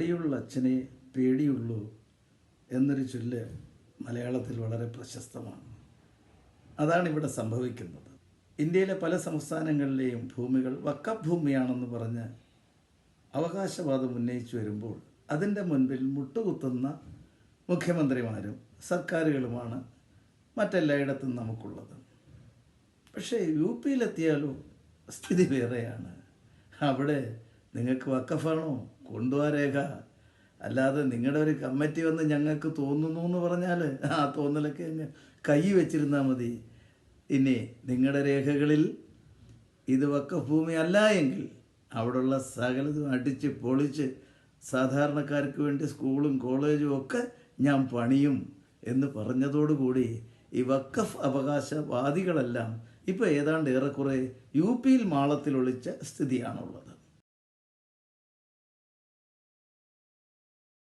താടിയുള്ള അച്ഛനെ പേടിയുള്ളൂ എന്നൊരു ചൊല്ല് മലയാളത്തിൽ വളരെ പ്രശസ്തമാണ്. അതാണ് ഇവിടെ സംഭവിക്കുന്നത്. ഇന്ത്യയിലെ പല സംസ്ഥാനങ്ങളിലെയും ഭൂമികൾ വക്കഭൂമിയാണെന്ന് പറഞ്ഞ് അവകാശവാദം ഉന്നയിച്ചു വരുമ്പോൾ അതിന്റെ മുൻപിൽ മുട്ടുകുത്തുന്ന മുഖ്യമന്ത്രിമാരും സർക്കാരുകളുമാണ് മറ്റെല്ലായിടത്തും നമുക്കുള്ളത്. പക്ഷേ യു പിയിലെത്തിയാലോ സ്ഥിതി വേറെയാണ്. അവിടെ നിങ്ങൾക്ക് വക്കഫാണോ? കൊണ്ടുപോകാ രേഖ. അല്ലാതെ നിങ്ങളുടെ ഒരു കമ്മിറ്റി വന്ന് ഞങ്ങൾക്ക് തോന്നുന്നു എന്ന് പറഞ്ഞാൽ ആ തോന്നലൊക്കെ അങ്ങ് കൈ വെച്ചിരുന്നാൽ മതി. ഇനി നിങ്ങളുടെ രേഖകളിൽ ഇത് വക്കഭൂമി അല്ല എങ്കിൽ അവിടെയുള്ള സകലതും അടിച്ച് പൊളിച്ച് സാധാരണക്കാർക്ക് വേണ്ടി സ്കൂളും കോളേജും ഒക്കെ ഞാൻ പണിയും എന്ന് പറഞ്ഞതോടുകൂടി ഈ വക്കഫ് അവകാശവാദികളെല്ലാം ഇപ്പോൾ ഏതാണ്ട് ഏറെക്കുറെ യു പിയിൽ മാളത്തിൽ ഒളിച്ച സ്ഥിതിയാണുള്ളത്.